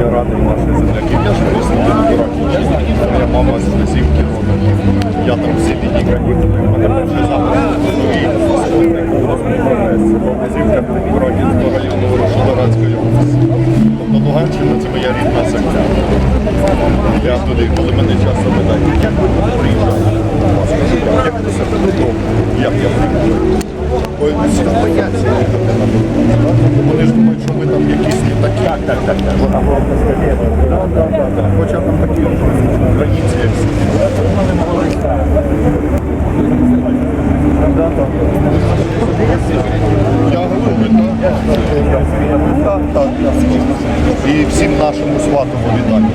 Я радий наших земляків, я ж на Дорогій. Моя мама з Лисівки. Я там всі канікули, у мене перший запис. Лисівка Бородінського району Ворошиловецької області. Тобто Луганщина це моя рідна земля. Я туди, коли мене часто питають, як ви? Я скажу, як до себе додому, як я приїжджаю. Вони ж думають, що ми там якісь не такі. Так, так, так. Хоча там такі границі. Я говорю, так? І всім нашому сватому вітання.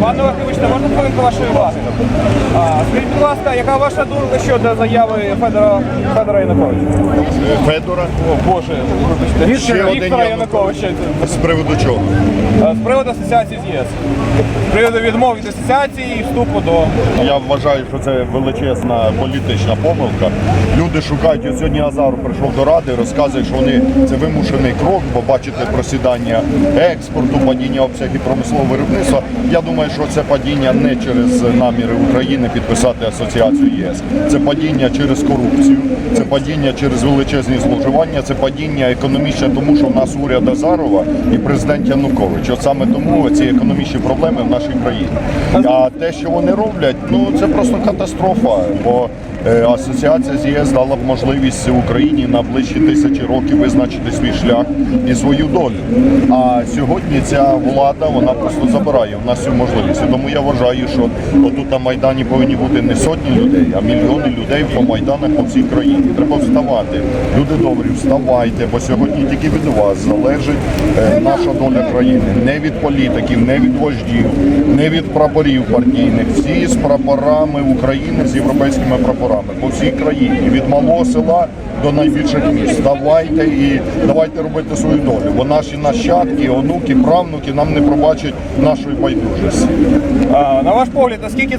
Пане вибачте, можна хвилинку вашої уваги? А, скажіть, будь ласка, яка ваша думка щодо заяви Федора, Федора Януковича? Федора, О, Боже, вибачте. Ще один Віктора Янукович. Януковича. з приводу чого? А, З приводу асоціації з ЄС. З приводу відмови від асоціації і вступу до... Я вважаю, що це величезна політична помилка. Люди шукають, от сьогодні Азаров прийшов до ради, розказує, що вони це вимушений крок, бо бачите просідання експорту, падіння обсягів промислового виробництва. Я думаю, що це падіння не через наміри України підписати асоціацію ЄС. Це падіння через корупцію, це падіння через величезні зловживання, це падіння економічне, тому що в нас уряд Азарова і президент Янукович. От саме тому ці економічні проблеми в нашій країні. А те, що вони роблять, ну це просто катастрофа. Бо асоціація з ЄС дала б можливість Україні на ближчі тисячі років визначити свій шлях і свою долю. А сьогодні ця влада вона просто забирає в нас цю можливість. Тому я вважаю, що отут на майдані повинні бути не сотні людей, а мільйони людей по майданах по всій країні. Треба вставати. Люди добрі, вставайте, бо сьогодні тільки від вас залежить е, наша доля країни. Не від політиків, не від вождів, не від прапорів партійних. Всі з прапорами України, з європейськими прапорами по всій країні, від малого села до найбільших міст. Давайте і давайте робити свою долю. Бо наші нащадки, онуки, правнуки нам не пробачать нашої байдужості. На ваш погляд, наскільки